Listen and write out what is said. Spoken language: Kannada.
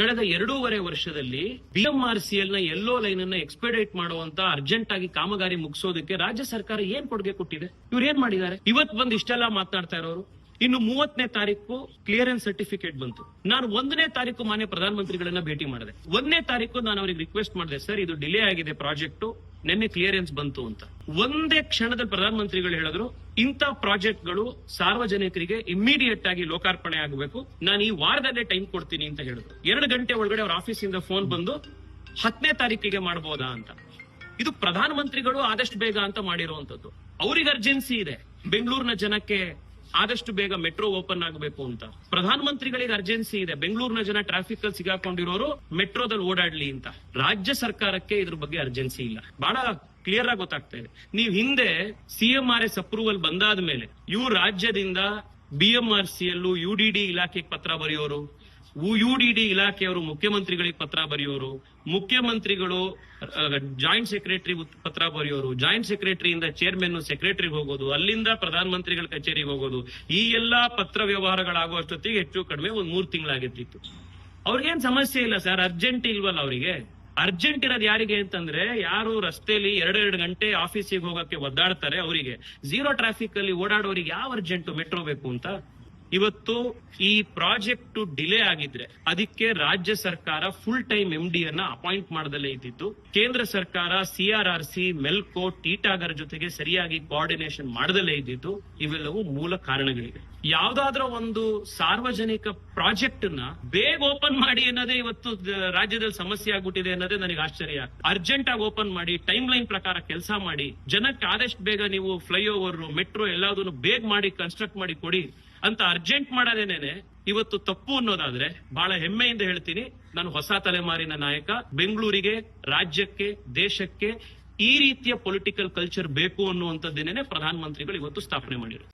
ಕಳೆದ ಎರಡೂವರೆ ವರ್ಷದಲ್ಲಿ ಬಿಎಂಆರ್ಸಿಎಲ್ನ ಎಲ್ಲೋ ಲೈನ್ ಅನ್ನ ಎಕ್ಸ್ಪೆಡೇಟ್ ಮಾಡುವಂತ ಅರ್ಜೆಂಟ್ ಆಗಿ ಕಾಮಗಾರಿ ಮುಗಿಸೋದಕ್ಕೆ ರಾಜ್ಯ ಸರ್ಕಾರ ಏನ್ ಕೊಡುಗೆ ಕೊಟ್ಟಿದೆ? ಇವ್ರು ಏನ್ ಮಾಡಿದ್ದಾರೆ? ಇವತ್ ಬಂದು ಇಷ್ಟೆಲ್ಲ ಮಾತನಾಡ್ತಾ ಇರೋರು. ಇನ್ನು ಮೂವತ್ತನೇ ತಾರೀಕು ಕ್ಲಿಯರೆನ್ಸ್ ಸರ್ಟಿಫಿಕೇಟ್ ಬಂತು. ನಾನು ಒಂದನೇ ತಾರೀಕು ಮಾನ್ಯ ಪ್ರಧಾನಮಂತ್ರಿಗಳನ್ನ ಭೇಟಿ ಮಾಡಿದೆ. ಒಂದನೇ ತಾರೀಕು ನಾನು ಅವರಿಗೆ ರಿಕ್ವೆಸ್ಟ್ ಮಾಡಿದೆ, ಸರ್, ಇದು ಡಿಲೇ ಆಗಿದೆ ಪ್ರಾಜೆಕ್ಟ್, ನಿನ್ನೆ ಕ್ಲಿಯರೆನ್ಸ್ ಬಂತು ಅಂತ. ಒಂದೇ ಕ್ಷಣದಲ್ಲಿ ಪ್ರಧಾನಮಂತ್ರಿಗಳು ಹೇಳಿದ್ರು ಇಂಥ ಪ್ರಾಜೆಕ್ಟ್ಗಳು ಸಾರ್ವಜನಿಕರಿಗೆ ಇಮಿಡಿಯೇಟ್ ಆಗಿ ಲೋಕಾರ್ಪಣೆ ಆಗಬೇಕು. ನಾನು ಈ ವಾರದಲ್ಲೇ ಟೈಮ್ ಕೊಡ್ತೀನಿ ಅಂತ ಹೇಳಿದ್ರು. ಎರಡು ಗಂಟೆ ಒಳಗಡೆ ಅವ್ರ ಆಫೀಸಿಂದ ಫೋನ್ ಬಂದು ಹತ್ತನೇ ತಾರೀಕಿಗೆ ಮಾಡಬಹುದಾ ಅಂತ. ಇದು ಪ್ರಧಾನಮಂತ್ರಿಗಳು ಆದಷ್ಟು ಬೇಗ ಅಂತ ಮಾಡಿರುವಂತದ್ದು ಅವ್ರಿಗೆ ಅರ್ಜೆನ್ಸಿ ಇದೆ. ಬೆಂಗಳೂರಿನ ಜನಕ್ಕೆ ಆದಷ್ಟು ಬೇಗ ಮೆಟ್ರೋ ಓಪನ್ ಆಗಬೇಕು ಅಂತ. ಪ್ರಧಾನಮಂತ್ರಿಗಳಿಗೆ ಅರ್ಜೆನ್ಸಿ ಇದೆ. ಬೆಂಗಳೂರಿನ ಜನ ಟ್ರಾಫಿಕ್ ಅಲ್ಲಿ ಸಿಗಾಕೊಂಡಿರೋರು ಮೆಟ್ರೋದಲ್ಲಿ ಓಡಾಡ್ಲಿ ಅಂತ. ರಾಜ್ಯ ಸರ್ಕಾರಕ್ಕೆ ಇದ್ರ ಬಗ್ಗೆ ಅರ್ಜೆನ್ಸಿ ಇಲ್ಲ. ಬಹಳ ಕ್ಲಿಯರ್ ಆಗಿ ಗೊತ್ತಾಗ್ತಾ ಇದೆ. ನೀವು ಹಿಂದೆ ಸಿಎಂ ಆರ್ ಎಸ್ ಅಪ್ರೂವಲ್ ಬಂದಾದ ಮೇಲೆ ಇವು ರಾಜ್ಯದಿಂದ ಬಿಎಂಆರ್ ಸಿ ಡಿ ಡಿ ಇಲಾಖೆಗೆ ಪತ್ರ ಬರೆಯೋರು ಯುಡಿಡಿ ಇಲಾಖೆಯವರು ಮುಖ್ಯಮಂತ್ರಿಗಳಿಗೆ ಪತ್ರ ಬರೆಯೋರು, ಮುಖ್ಯಮಂತ್ರಿಗಳು ಜಾಯಿಂಟ್ ಸೆಕ್ರೆಟರಿ ಪತ್ರ ಬರೆಯೋರು ಜಾಯಿಂಟ್ ಸೆಕ್ರೆಟರಿಯಿಂದ ಚೇರ್ಮನ್ ಸೆಕ್ರೆಟರಿಗೆ ಹೋಗೋದು, ಅಲ್ಲಿಂದ ಪ್ರಧಾನ ಮಂತ್ರಿಗಳ ಕಚೇರಿಗೆ ಹೋಗೋದು, ಈ ಎಲ್ಲಾ ಪತ್ರ ವ್ಯವಹಾರಗಳಾಗುವಷ್ಟೊತ್ತಿಗೆ ಹೆಚ್ಚು ಕಡಿಮೆ ಒಂದ್ ಮೂರ್ ತಿಂಗಳಾಗಿರ್ತಿತ್ತು ಅವ್ರಿಗೇನ್ ಸಮಸ್ಯೆ ಇಲ್ಲ ಸರ್? ಅರ್ಜೆಂಟ್ ಇಲ್ವಲ್ಲ ಅವರಿಗೆ? ಅರ್ಜೆಂಟ್ ಇರೋದು ಯಾರಿಗೆ ಅಂತಂದ್ರೆ ಯಾರು ರಸ್ತೆಯಲ್ಲಿ ಎರಡೆರಡು ಗಂಟೆ ಆಫೀಸಿಗೆ ಹೋಗಕ್ಕೆ ಒದ್ದಾಡ್ತಾರೆ ಅವರಿಗೆ. ಝೀರೋ ಟ್ರಾಫಿಕ್ ಅಲ್ಲಿ ಓಡಾಡೋರಿಗೆ ಯಾವ ಅರ್ಜೆಂಟ್ ಮೆಟ್ರೋ ಬೇಕು ಅಂತ? ಇವತ್ತು ಈ ಪ್ರಾಜೆಕ್ಟ್ ಡಿಲೇ ಆಗಿದ್ರೆ ಅದಕ್ಕೆ ರಾಜ್ಯ ಸರ್ಕಾರ ಫುಲ್ ಟೈಮ್ ಎಂ ಡಿ ಅನ್ನ ಅಪಾಯಿಂಟ್ ಮಾಡದಲ್ಲೇ ಇದ್ದಿತ್ತು ಕೇಂದ್ರ ಸರ್ಕಾರ ಸಿ ಆರ್ ಆರ್ ಸಿ ಮೆಲ್ಕೋ ಟೀಟಾಗರ್ ಜೊತೆಗೆ ಸರಿಯಾಗಿ ಕೋಆರ್ಡಿನೇಷನ್ ಮಾಡದಲ್ಲೇ ಇದ್ದಿತ್ತು ಇವೆಲ್ಲವೂ ಮೂಲ ಕಾರಣಗಳಿವೆ. ಯಾವ್ದಾದ್ರೂ ಒಂದು ಸಾರ್ವಜನಿಕ ಪ್ರಾಜೆಕ್ಟ್ನ ಬೇಗ ಓಪನ್ ಮಾಡಿ ಅನ್ನೋದೇ ಇವತ್ತು ರಾಜ್ಯದಲ್ಲಿ ಸಮಸ್ಯೆ ಆಗ್ಬಿಟ್ಟಿದೆ ಅನ್ನೋದೇ ನನಗೆ ಆಶ್ಚರ್ಯ. ಅರ್ಜೆಂಟ್ ಆಗಿ ಓಪನ್ ಮಾಡಿ ಟೈಮ್ ಲೈನ್ ಪ್ರಕಾರ ಕೆಲಸ ಮಾಡಿ, ಜನಕ್ಕೆ ಆದಷ್ಟು ಬೇಗ ನೀವು ಫ್ಲೈಓವರ್, ಮೆಟ್ರೋ ಎಲ್ಲದನ್ನು ಬೇಗ ಮಾಡಿ, ಕನ್ಸ್ಟ್ರಕ್ಟ್ ಮಾಡಿ ಕೊಡಿ ಅಂತ ಅರ್ಜೆಂಟ್ ಮಾಡೋದೇನೇನೆ, ಇವತ್ತು ತಪ್ಪು ಅನ್ನೋದಾದ್ರೆ ಬಹಳ ಹೆಮ್ಮೆಯಿಂದ ಹೇಳ್ತೀನಿ, ನಾನು ಹೊಸ ತಲೆಮಾರಿನ ನಾಯಕ, ಬೆಂಗಳೂರಿಗೆ, ರಾಜ್ಯಕ್ಕೆ, ದೇಶಕ್ಕೆ ಈ ರೀತಿಯ ಪೊಲಿಟಿಕಲ್ ಕಲ್ಚರ್ ಬೇಕು ಅನ್ನುವಂಥದ್ದೇನೆ ಪ್ರಧಾನಮಂತ್ರಿಗಳು ಇವತ್ತು ಸ್ಥಾಪನೆ ಮಾಡಿರು